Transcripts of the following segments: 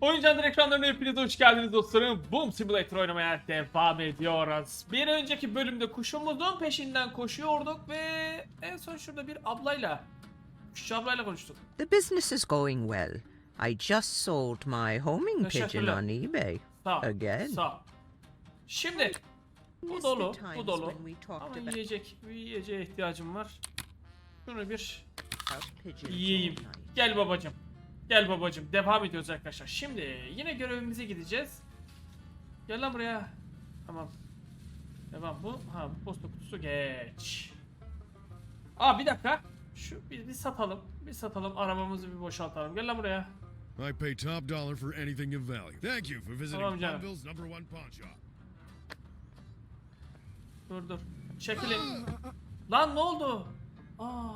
Oyuncağın ekranlarına hepiniz hoş geldiniz dostlarım. Boom Simulator oynamaya devam ediyoruz. Bir önceki bölümde kuşumuzun peşinden koşuyorduk ve en son şurada bir ablayla, kuşçu ablayla konuştuk. The business is going well. I just sold my homing pigeon on eBay. Sağ Again? sağ. Şimdi bu dolu, bu dolu. Ama yiyecek, bir yiyeceğe ihtiyacım var. Şunu bir yiyeyim. Gel babacım. Gel babacım. Devam ediyoruz arkadaşlar. Şimdi yine görevimize gideceğiz. Gel lan buraya. Tamam. Devam bu. Ha bu posta kutusu geç. Aa bir dakika. Şu bir, bir satalım. Bir satalım. Arabamızı bir boşaltalım. Gel lan buraya. I pay top dollar for anything of value. Thank you for visiting Tamam canım. Plumville's number one pawn shop. Dur dur. Çekilin. Lan ne oldu? Aa.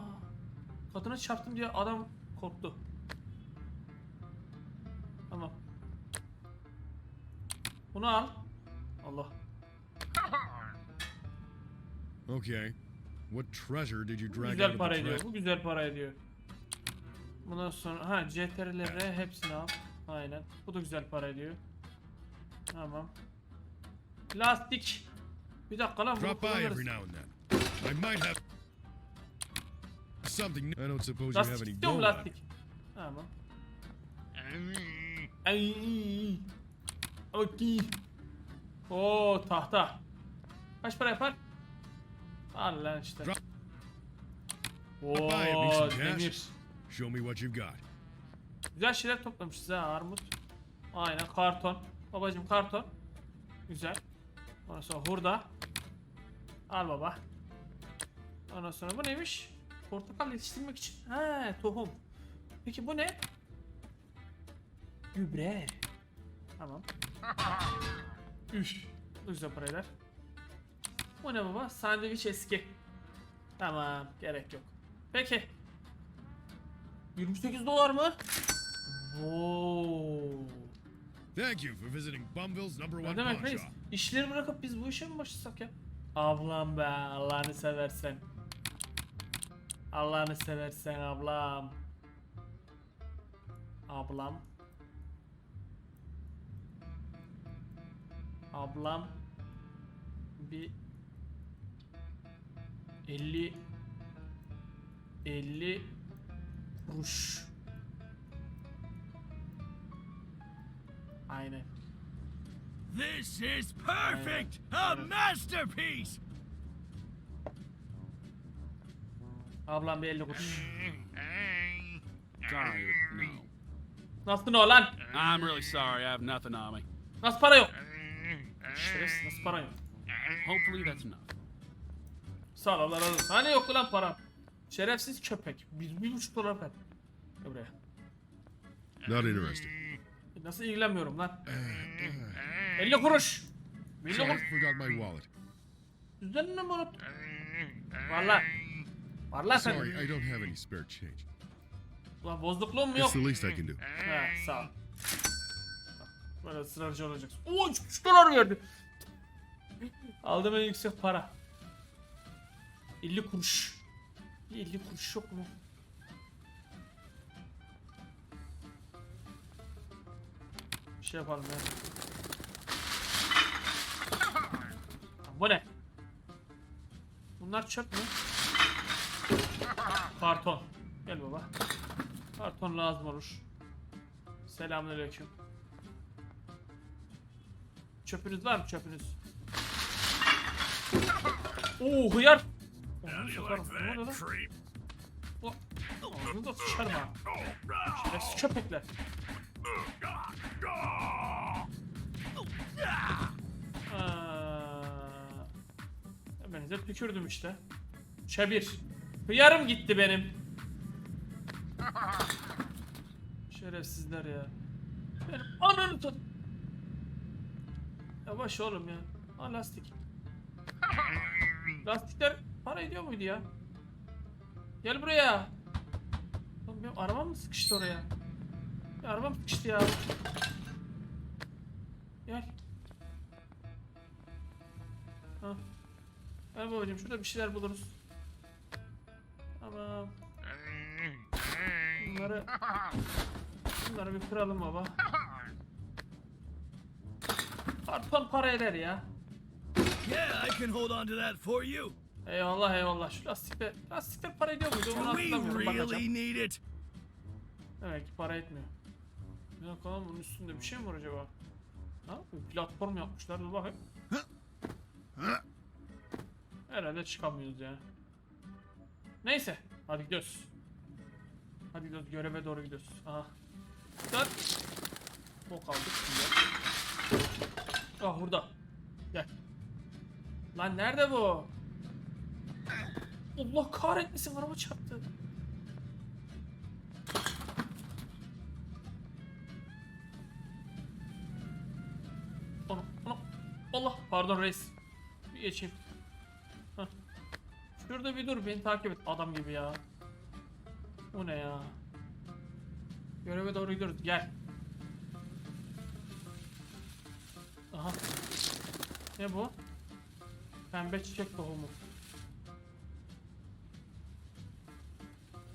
Kadına çarptım diye adam korktu. Bunu al. Allah. Okay. What treasure did you drag güzel para ediyor. Bu güzel para ediyor. Bundan sonra ha CTR'lere hepsini al. Aynen. Bu da güzel para ediyor. Tamam. Lastik. Bir dakika lan bunu Drop by kullanırız. every now and then. I might have something. new. I don't suppose you have Lastik any istiyorum gold. on lastik. Tamam. Ay. Okey. Oo tahta. Kaç para yapar? Al lan işte. Oo demir. Show me what you've got. Güzel şeyler toplamışız ha armut. Aynen karton. Babacım karton. Güzel. Ondan sonra hurda. Al baba. Ondan sonra bu neymiş? Portakal yetiştirmek için. He tohum. Peki bu ne? Gübre. Tamam. Üf. Güzel para eder. Bu ne baba? Sandviç eski. Tamam. Gerek yok. Peki. 28 dolar mı? Oo. Thank you for visiting Bumville's number Ne one demek pawn reis? İşleri bırakıp biz bu işe mi başlasak ya? Ablam be Allah'ını seversen. Allah'ını seversen ablam. Ablam. Ablam. Bir 50 50 kuruş. Aynen. This is perfect! A masterpiece! Ablam bir 50 kuruş. Sorry, no. Nasıl ne lan? I'm really sorry, I have nothing on me. Nasıl para yok? Şerefsiz nasıl para yok? Hopefully that's enough. Sağ ol Allah razı olsun. Hani yok lan para? Şerefsiz köpek. Bir, bir buçuk dolar ver. Gel buraya. Not interested. Nasıl ilgilenmiyorum lan? 50 kuruş. 50 Sorry, kuruş. forgot my wallet. Düzenle mi unut? Var lan. Var lan sen. Sorry, I don't have any spare change. Ulan bozukluğum mu yok? It's the least I can do. He sağ ol. Böyle ısrarcı olacaksın. Oo 3 dolar verdi. Aldım en yüksek para. 50 kuruş. Bir 50 kuruş yok mu? Bir şey yapalım ya. Bu ne? Bunlar çöp mü? Karton. Gel baba. Karton lazım olur. Selamünaleyküm. Çöpünüz var mı çöpünüz? Oo hıyar. Onu sokarım. Ne oluyor lan? Ağzını da sıçarım ha. Şerefsiz köpekler. Aa, Hepinize tükürdüm işte. Çebir. Hıyarım gitti benim. Şerefsizler ya. Benim ananı tut. Yavaş oğlum ya. Ha lastik. Lastikler para ediyor muydu ya? Gel buraya. Oğlum benim arabam mı sıkıştı oraya? Ya arabam sıkıştı ya. Gel. Ha. Gel babacım şurada bir şeyler buluruz. Tamam. Bunları Bunları bir kıralım baba. Karton para eder ya. Yeah, I can hold on to that for you. Eyvallah eyvallah. Şu lastikler, lastikler para ediyor muydu? Onu hatırlamıyorum. Bakacağım. really need it? Demek ki para etmiyor. Bir dakika lan bunun üstünde bir şey mi var acaba? Ha? Platform yapmışlar. Dur bakayım. Herhalde çıkamıyoruz ya. Neyse. Hadi gidiyoruz. Hadi gidiyoruz. Göreve doğru gidiyoruz. Aha. Dön. Bok aldık. Güzel. Ah burada. Gel. Lan nerede bu? Allah kahretmesin araba çarptı. Ana, ana. Allah pardon reis. Bir geçeyim. Hah. Şurada bir dur beni takip et adam gibi ya. Bu ne ya? Göreve doğru gidiyoruz gel. Aha. Ne bu? Pembe çiçek tohumu.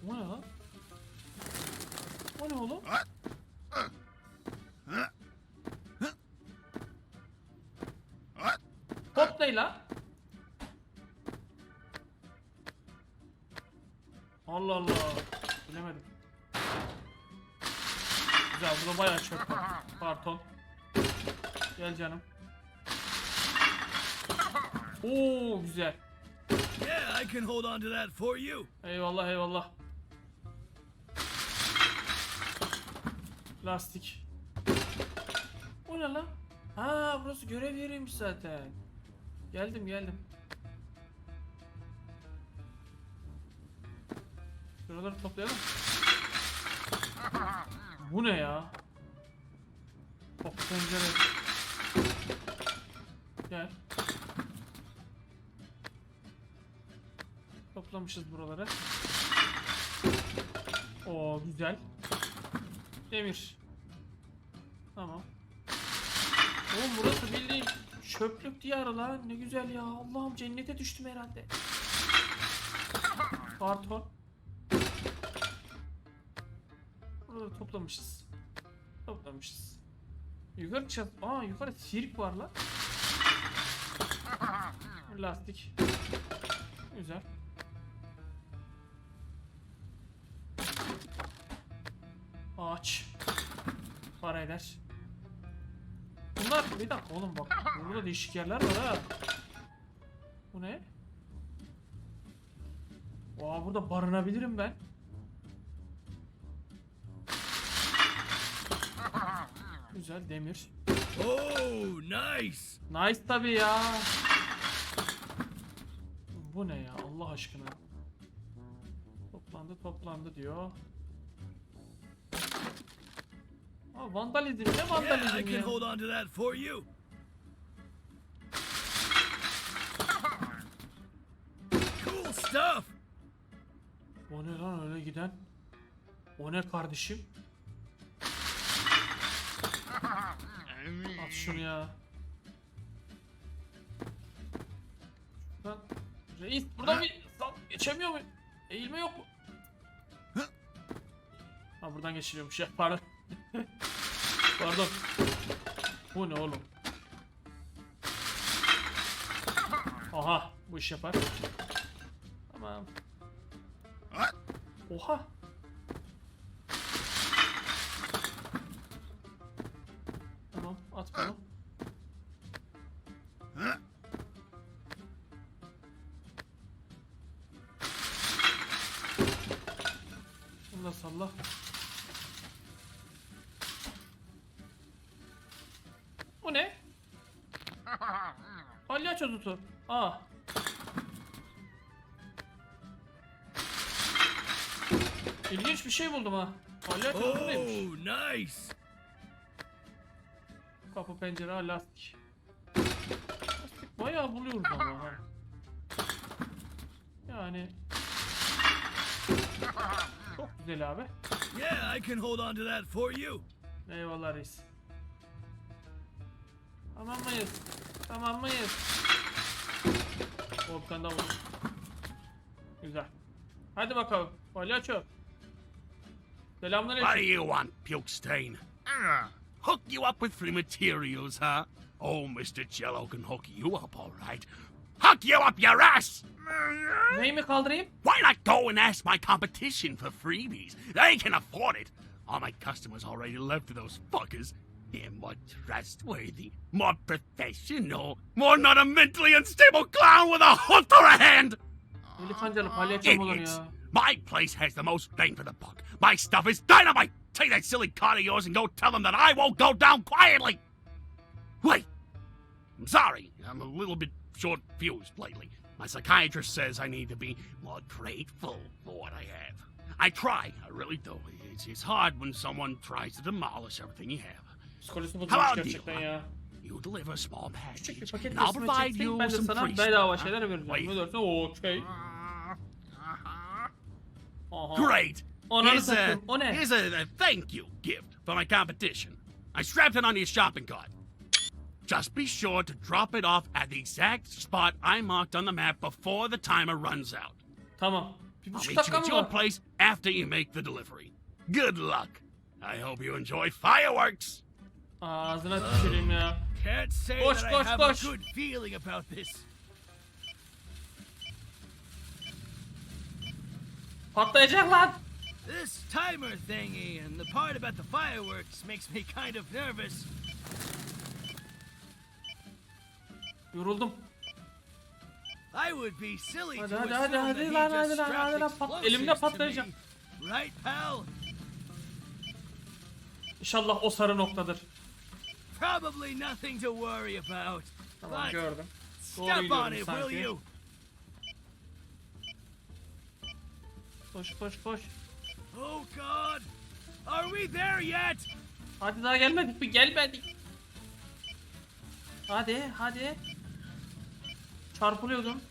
Bu ne lan? O ne oğlum? Top ne lan? Allah Allah. Bilemedim. Güzel burada bayağı çöp var. Karton. Gel canım. Oo güzel. Yeah, I can hold on to that for you. Eyvallah eyvallah. Lastik. O ne lan? Ha burası görev yeriymiş zaten. Geldim geldim. Şuraları toplayalım. Bu ne ya? Top pencere. Gel. Toplamışız buraları. Oo güzel. Demir. Tamam. Oğlum burası bildiğin çöplük diyarı lan. Ne güzel ya. Allah'ım cennete düştüm herhalde. Karton. Buraları toplamışız. Toplamışız. Yukarı çık. Aa yukarı sirk var lan. Lastik. Güzel. Ağaç. Para eder. Bunlar bir dakika oğlum bak. Burada değişik yerler var ha. Bu ne? Aa burada barınabilirim ben. Güzel demir. Oh, nice. Nice tabi ya. Bu ne ya Allah aşkına. Toplandı toplandı diyor. Aa, vandalizm ne Yeah, vandalizm can ya. Cool stuff. O ne lan öyle giden? O ne kardeşim? At şunu ya. Lan reis burada bir sal geçemiyor mu? Eğilme yok mu? Ha buradan geçiliyormuş ya pardon. pardon. Bu ne oğlum? Aha bu iş yapar. Tamam. Oha. Da salla. Bu ne? Palyaço tutu. Aa. İlginç bir şey buldum ha. Palyaço? Oh, nice. Kapı pencere lastik. Lastik bayağı buluyoruz ama ha. Yani güzel abi. Yeah, I can hold on to that for you. Eyvallah reis. Tamam mıyız? Tamam mıyız? Volkan da vurdu. Güzel. Hadi bakalım. Palyaço. What do Selamünaleyküm. you want, Pukestein? Hook you up with free materials, huh? Oh, Mr. Jello can hook you up, all right. Hook you up your ass! Neyi mi kaldırayım? Why not go and ask my competition for freebies? They can afford it. All my customers already left to those fuckers. They're more trustworthy, more professional, more not a mentally unstable clown with a hook or a hand. Eli kancalı palyaço mu olur Idiots. My place has the most bang for the buck. My stuff is dynamite. Take that silly card of yours and go tell them that I won't go down quietly. Wait. I'm sorry. I'm a little bit short fused lately. My psychiatrist says I need to be more grateful for what I have. I try. I really do. It's, it's hard when someone tries to demolish everything you have. How about you? You deliver a small package, and I'll provide you de some sana free bedava stuff, şeyler vereceğim. Wait. Ne dersin? Okey. Aha. Great. Here's a, here's a thank you gift for my competition. I strapped it onto your shopping cart. Just be sure to drop it off at the exact spot I marked on the map before the timer runs out. Tamam. Bir I'll buçuk meet you dakika at mı your var? place after you make the delivery. Good luck. I hope you enjoy fireworks. Ağzına tüküreyim ya. Can't say Koş, that koş, I have koş. a good feeling about this. Patlayacak lan. This timer thingy and the part about the fireworks makes me kind of nervous. Yoruldum. I would be silly Hadi, to hadi, assume hadi, that hadi he lan, just hadi lan, hadi lan. Pat- elimde patlayacak. Right, pal? İnşallah o sarı noktadır. Probably nothing to worry about. Tamam But gördüm. Doğru step on gidiyorum it, will sanki. you? Koş koş koş. Oh God! Are we there yet? Hadi daha gelmedik mi? Gelmedik. Hadi hadi. Çarpılıyordum.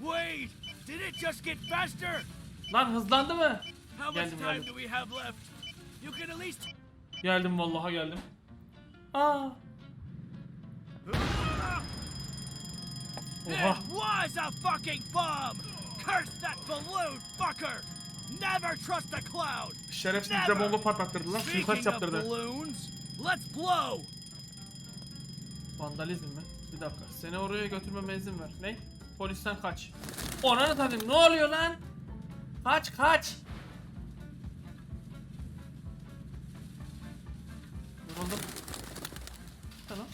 Wait! Did it just get faster? Lan hızlandı mı? How much Geldim, time geldim. do we have left? You can at least. Geldim vallahi geldim. Aa. It Oha. was a fucking bomb! Curse that balloon fucker! Never trust a cloud! Şerefsiz bize bomba patlattırdı lan. Suikast Speaking of yaptırdı. balloons, let's blow! Vandalizm mi? Bir dakika. Seni oraya götürmeme izin ver. Ne? Polisten kaç. Ananı satayım. Ne oluyor lan? Kaç kaç. Yoruldum. Tamam.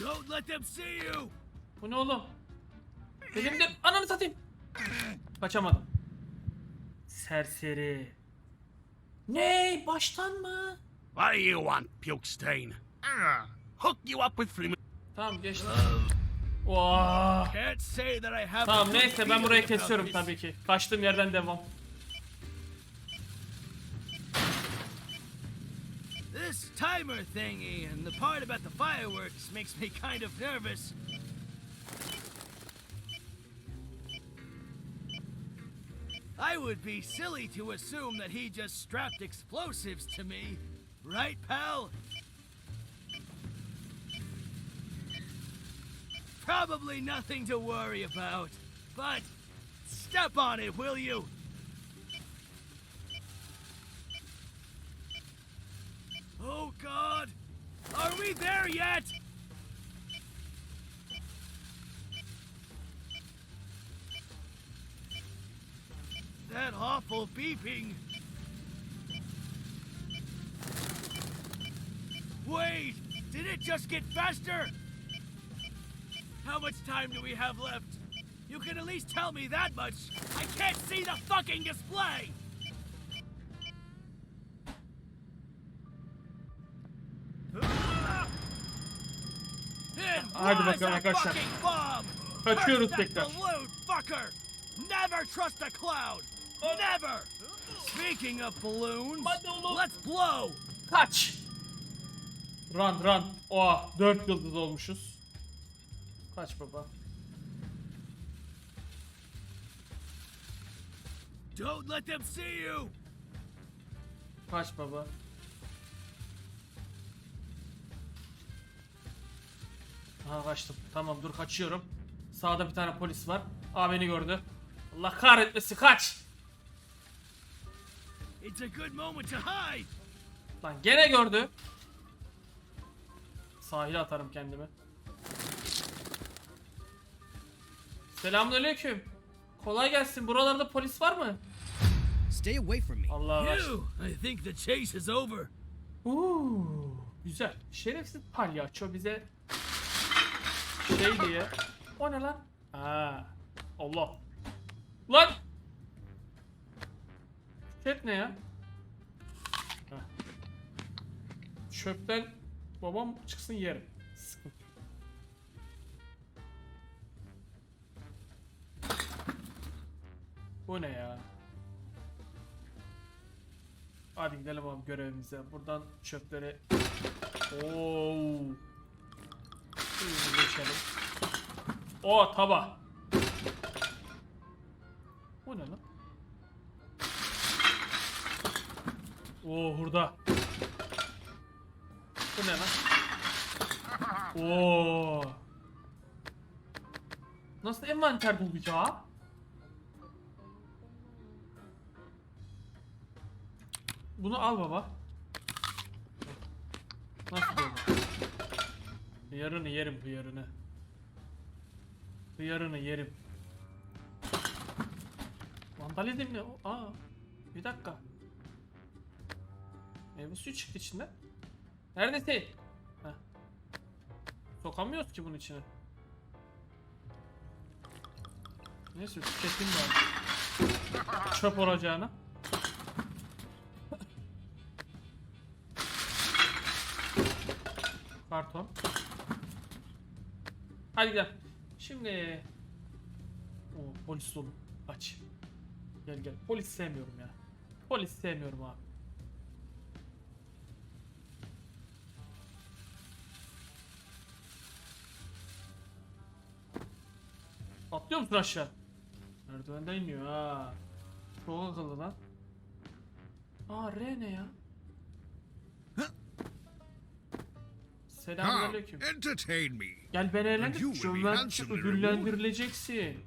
Don't let them see you! Bu ne oğlum? Elimde ananı satayım. Kaçamadım. Serseri. Ne? Baştan mı? What do you want, puke stain? Hook you up with free. Tamam geçti. Vaa. Can't say that I have. Tamam neyse ben burayı kesiyorum tabii ki. Kaçtığım yerden devam. This timer thingy and the part about the fireworks makes me kind of nervous. I would be silly to assume that he just strapped explosives to me. Right, pal? Probably nothing to worry about. But step on it, will you? Oh God! Are we there yet? That awful beeping. Wait! Did it just get faster? How much time do we have left? You can at least tell me that much. I can't see the fucking display! Hadi bakalım a arkadaşlar. fucking bomb! Kaçıyoruz tekrar. fucker! Never trust a cloud! Never! Speaking of balloons, let's blow! Kaç. Run run. Oha 4 yıldız olmuşuz. Kaç baba. Don't let them see you! Kaç baba. Aha kaçtım. Tamam dur kaçıyorum. Sağda bir tane polis var. Aa beni gördü. Allah kahretmesin kaç. Lan gene gördü. Sahile atarım kendimi. Selamünaleyküm. Kolay gelsin. Buralarda polis var mı? Stay away from me. Allah var. I think the chase is over. Uuu, güzel. Şerefsiz palyaço bize şey diye. O ne lan? Ha. Allah. Lan! Çöp ne ya? Heh. Çöpten babam çıksın yerim. Bu ne ya? Hadi gidelim abi görevimize. Buradan çöpleri... Oo. Geçelim. O taba. Oo hurda. Bu ne lan? Oo. Nasıl envanter bulacağım? Bunu al baba. Nasıl böyle? Hıyarını yerim hıyarını. Hıyarını yerim. Vandalizm ne? Aa, bir dakika. Meyve suyu çıktı içinden. Neredesin? Heh. Sokamıyoruz ki bunun içine. Neyse tüketeyim bari. Çöp olacağına. Karton. Hadi gidelim. Şimdi... O polis dolu. Aç. Gel gel. Polis sevmiyorum ya. Polis sevmiyorum abi. Atlıyor musun aşağı? Merdivenden iniyor ha. Çok akıllı lan. Aa R ne ya? Selamünaleyküm. entertain me. Gel beni eğlendir. handsomely ödüllendirileceksin.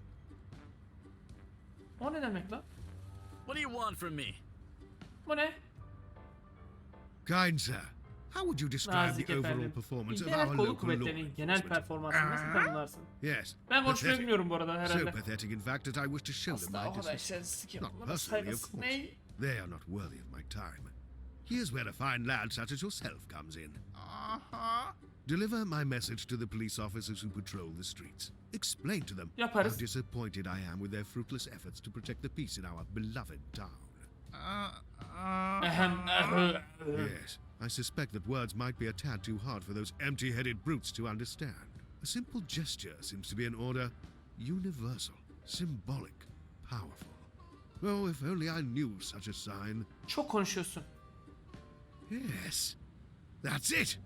O ne demek lan? What do you want from me? Bu ne? Kind sir, how would you describe Nazik the overall efendim. performance of our kolu local law kuvvetlerinin genel enforcement? performansını nasıl ah, tanımlarsın? Yes, Ben konuşmayı pathetic. bilmiyorum bu arada So herhalde. pathetic, in fact, that I wish to show them Asla o my kadar disrespect. şerefsiz ki. Not personally, of saygısı course. ne? They are not worthy of my time. Here's where a fine lad such as yourself comes in. Deliver my message to the police officers who patrol the streets. Explain to them Yaparız. how disappointed I am with their fruitless efforts to protect the peace in our beloved town. Ehem, ehö, ehö. Yes, I suspect that words might be a tad too hard for those empty headed brutes to understand. A simple gesture seems to be an order universal, symbolic, powerful. Oh, if only I knew such a sign. Çok konuşuyorsun. Yes, that's it.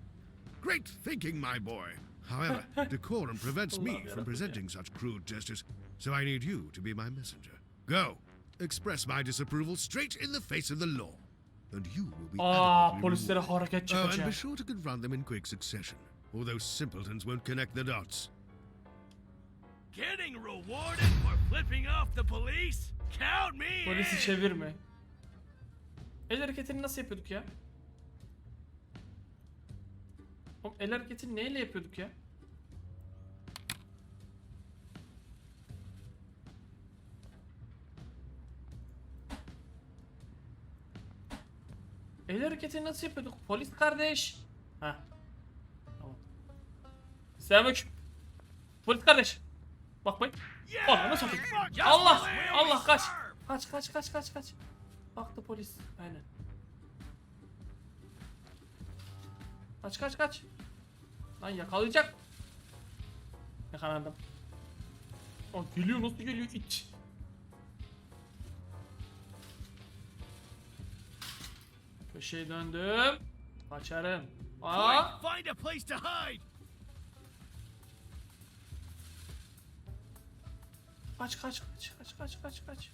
Great thinking, my boy. However, decorum prevents me from presenting such crude gestures, so I need you to be my messenger. Go, express my disapproval straight in the face of the law, and you will be Aa adequately polislere rewarded. hareket Oh, and be yapacak. sure to confront them in quick succession, or those simpletons won't connect the dots. Getting rewarded for flipping off the police? Count me Polisi in. çevirme. El hareketini nasıl yapıyorduk ya? Oğlum el hareketini neyle yapıyorduk ya? El hareketini nasıl yapıyorduk? Polis kardeş. Ha. Tamam. Selamünaleyküm. Polis kardeş. Bak bak. Ananı satayım. Just Allah! the way we Allah kaç! Kaç kaç kaç kaç kaç. Baktı polis. Aynen. Kaç kaç kaç. Lan yakalayacak. Yakalandım. Aa, geliyor nasıl geliyor iç. Köşeye döndüm. Kaçarım. Aa! Find a place to hide. Kaç kaç kaç kaç kaç kaç kaç.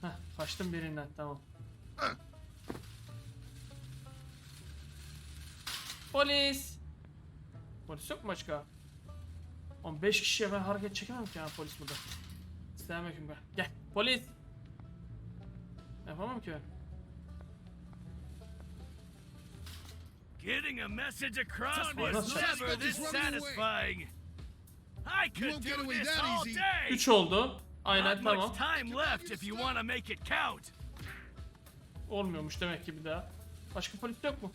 Heh, kaçtım birinden tamam. Polis. Polis yok mu başka? 15 kişiye ben hareket çekemem ki ya polis burada. Selamünaleyküm gel. Gel. Polis. Yapamam ki ben. Getting a message across was never this satisfying. I could do away this that all easy. day. 3 oldu. Aynen Not tamam. much time left if you want to make it count. Olmuyormuş demek ki bir daha. Başka polis yok mu?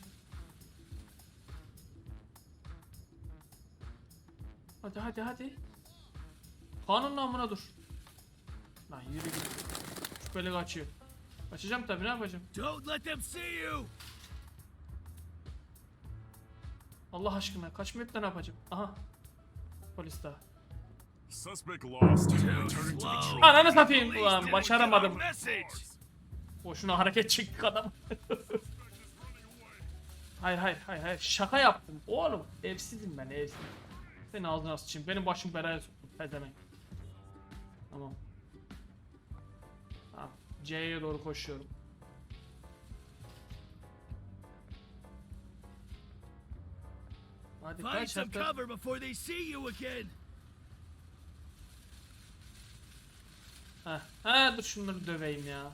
Hadi hadi hadi. Kanun namına dur. Lan yürü git. Şüpheli kaçıyor. Kaçacağım tabii ne yapacağım? Don't let them see you. Allah aşkına kaçmayıp da ne yapacağım? Aha. Polis daha. Suspect lost. Ananı satayım ulan başaramadım. Boşuna hareket çektik adam. hayır hayır hayır hayır şaka yaptım. Oğlum evsizim ben evsiz. Senin ağzına sıçayım. Benim başım belaya soktu. Pezemek. Tamam. Tamam. C'ye doğru koşuyorum. Hadi Find kaç some hatta. cover before they see you again. Ha, ha dur şunları döveyim ya.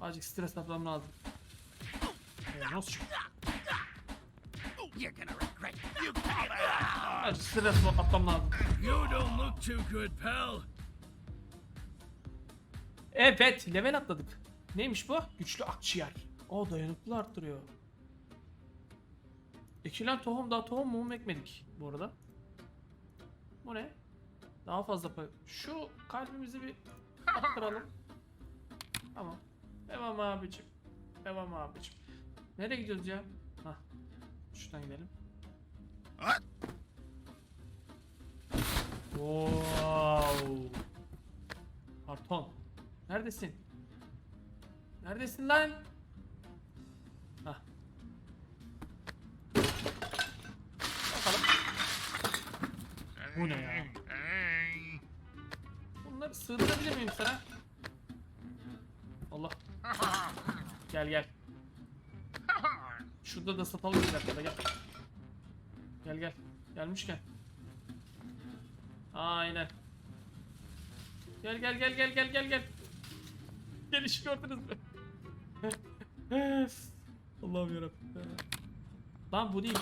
Azıcık stres atmam lazım. Ee, nasıl çık? Azıcık stres atmam lazım. You don't look too good, pal. Evet, level atladık. Neymiş bu? Güçlü akciğer. O dayanıklılığı arttırıyor. Ekilen tohum daha tohum mu ekmedik bu arada. Bu ne? Daha fazla pay. Şu kalbimizi bir arttıralım. Tamam. Devam abicim. Devam abicim. Nereye gidiyoruz ya? Hah. Şuradan gidelim. Wow. Pardon. Neredesin? Neredesin lan? Bu ne ya? Bunları sığdırabilir miyim sana? Allah. Gel gel. Şurada da satalım bir dakika gel. Gel gel. Gelmişken. Aynen. Gel gel gel gel gel gel gel. Geliş gördünüz mü? Allah'ım yarabbim. Lan bu değil.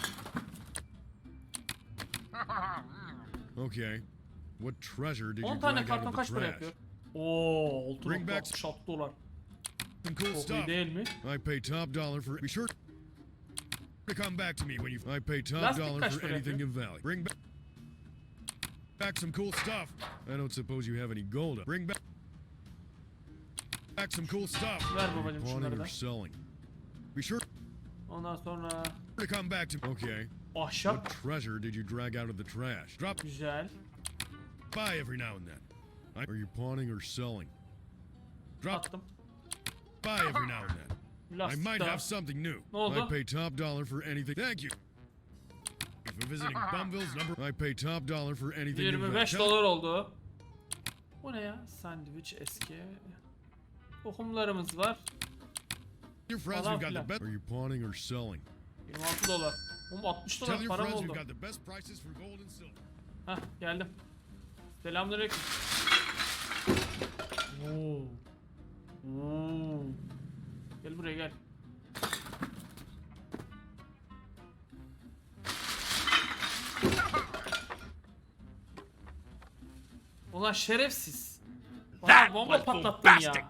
Okay. What treasure did 10 you tane drag out karton of the kaç para trash? yapıyor? Oo, Bring back- 66 dolar. Some cool Çok iyi stuff. değil mi? I pay top dollar for. Be sure to come back to me when you. I pay top Lastik dollar kaç for para anything yapıyor? of value. Bring back. Back some cool stuff. I don't suppose you have any gold. Bring back. Back some cool stuff. Ver babacım Pawning şunları da. or selling. Be sure Ondan sonra to come back to. Okay. Ahşap. What treasure did you drag out of the trash? Drop Güzel. by every now and then. I- Are you pawning or selling? Drop Attım. by every now and then. I Lastik might daha. have something new. Ne oldu? I pay top dollar for anything. Thank you. For visiting Bumville's number, I pay top dollar for anything. you've 25 got. dolar oldu. Bu ne ya? Sandviç eski. Tohumlarımız var. Your friends falan who've got the filan. best. Are you pawning or selling? 26 dolar. Oğlum 60 Tell dolar your param friends oldu. who've got the best prices for gold and silver. Hah geldim. Selamünaleyküm. Oo. Oo. Gel buraya gel. Ulan şerefsiz. Bana bomba patlattın ya. bombastic.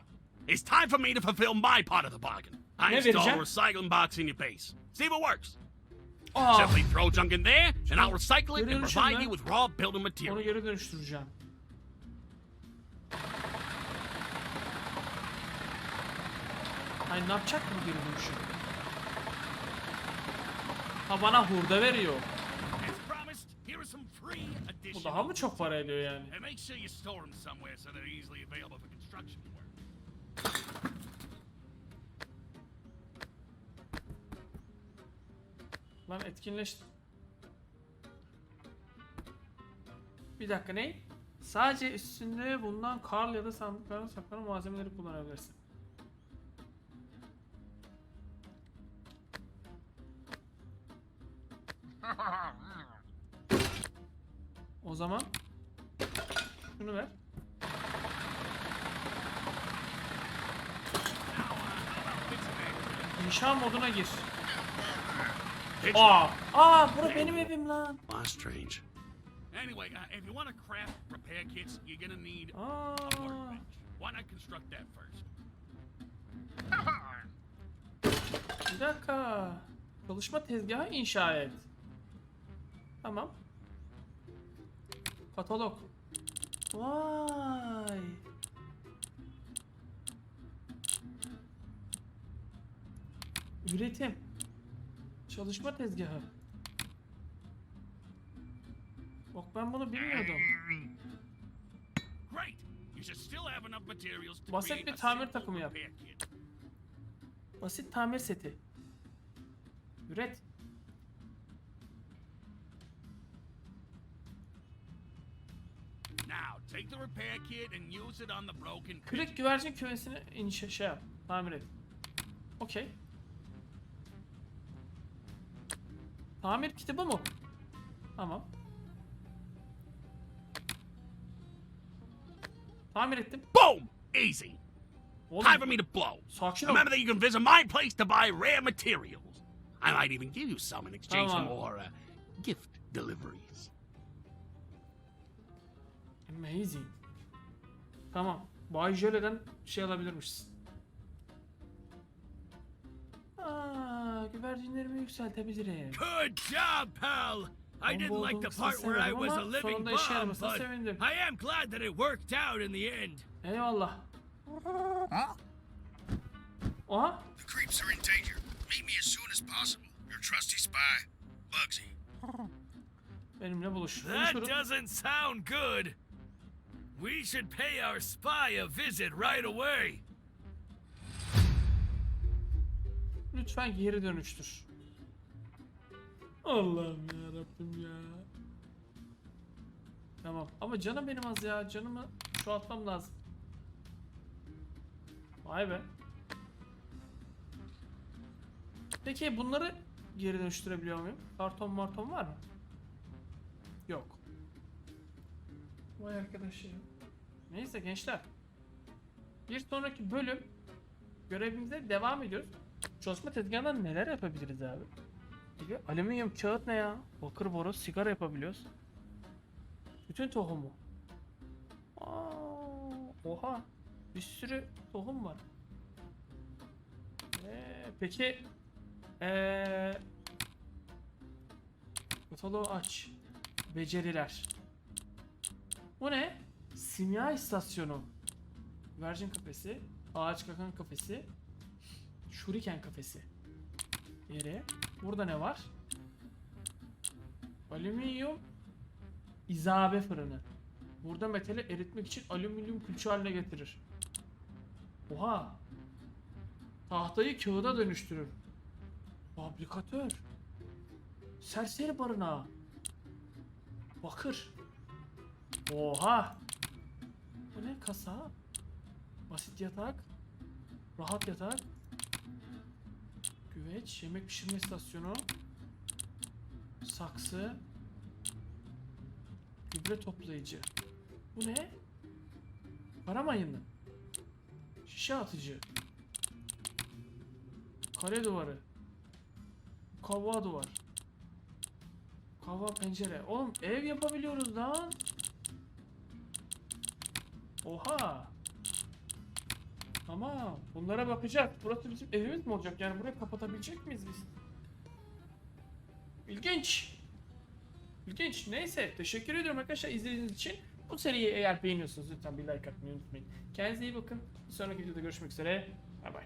It's time for me to fulfill my part of the bargain. I install a recycling box in your base. See if it works. Aa, Simply throw junk in there, and I'll recycle it and provide you with raw building onu material. geri dönüştüreceğim. Ay ne yapacak bu geri dönüşü? Ha bana hurda veriyor. Bu daha mı çok para ediyor yani? Lan etkinleş. Bir dakika ne? Sadece üstünde bulunan karl ya da sandıklarına saklanan malzemeleri kullanabilirsin. O zaman şunu ver. İnşa moduna gir. Aa, aa bura benim evim lan. Ah, strange. Anyway, uh, if you want to craft repair kits, you're gonna need a Aa, workbench. Why not construct that first? bir dakika. Çalışma tezgahı inşa et. Tamam. Katalog. Vay. Üretim. Çalışma tezgahı. Bak ben bunu bilmiyordum. Basit bir tamir takımı yap. Basit tamir seti. Üret. Now, take the repair kit and use it on the broken Kırık güvercin kümesini inşa şey yap. Tamir et. Okey. Tamir kiti bu mu? Tamam. Tamir ettim. Boom! Easy. Oğlum, Time for me to blow. sakin ol. Remember that you can visit my place to buy rare materials. I might even give you some in exchange for more uh, gift deliveries. Amazing. Tamam. Bay Jöle'den şey alabilirmişiz. Güvercinlerimi yükseltebilirim. Good job, pal! I didn't like the part where I was a living ama bomb, but sevindim. I am glad that it worked out in the end. Eyvallah. Aha. The creeps are in danger. Meet me as soon as possible. Your trusty spy, Bugsy. Benimle buluş. That doesn't sound good. We should pay our spy a visit right away. Lütfen geri dönüştür. Allah'ım ya Rabbim ya. Tamam ama canım benim az ya. Canımı çoğaltmam lazım. Vay be. Peki bunları geri dönüştürebiliyor muyum? Karton marton var mı? Yok. Vay arkadaşım. Neyse gençler. Bir sonraki bölüm görevimize devam ediyoruz. Çalışma tezgahından neler yapabiliriz abi? Gibi alüminyum kağıt ne ya? Bakır boru sigara yapabiliyoruz. Bütün tohumu. Aa, oha. Bir sürü tohum var. Ee, peki ee, kataloğu aç. Beceriler. Bu ne? Simya istasyonu. Güvercin kafesi. Ağaç kakan kafesi. Shuriken kafesi. Yere. Burada ne var? Alüminyum izabe fırını. Burada metali eritmek için alüminyum külçe haline getirir. Oha. Tahtayı kağıda dönüştürür. Fabrikatör. Serseri barınağı. Bakır. Oha. Bu ne kasa? Basit yatak. Rahat yatak. Güveç, yemek pişirme istasyonu. Saksı. Gübre toplayıcı. Bu ne? Para mayını. Şişe atıcı. Kare duvarı. Kava duvar. Kava pencere. Oğlum ev yapabiliyoruz lan. Oha. Tamam. Bunlara bakacağız. Burası bizim evimiz mi olacak? Yani burayı kapatabilecek miyiz biz? İlginç. İlginç. Neyse. Teşekkür ediyorum arkadaşlar izlediğiniz için. Bu seriyi eğer beğeniyorsanız lütfen bir like atmayı unutmayın. Kendinize iyi bakın. Bir sonraki videoda görüşmek üzere. Bay bay.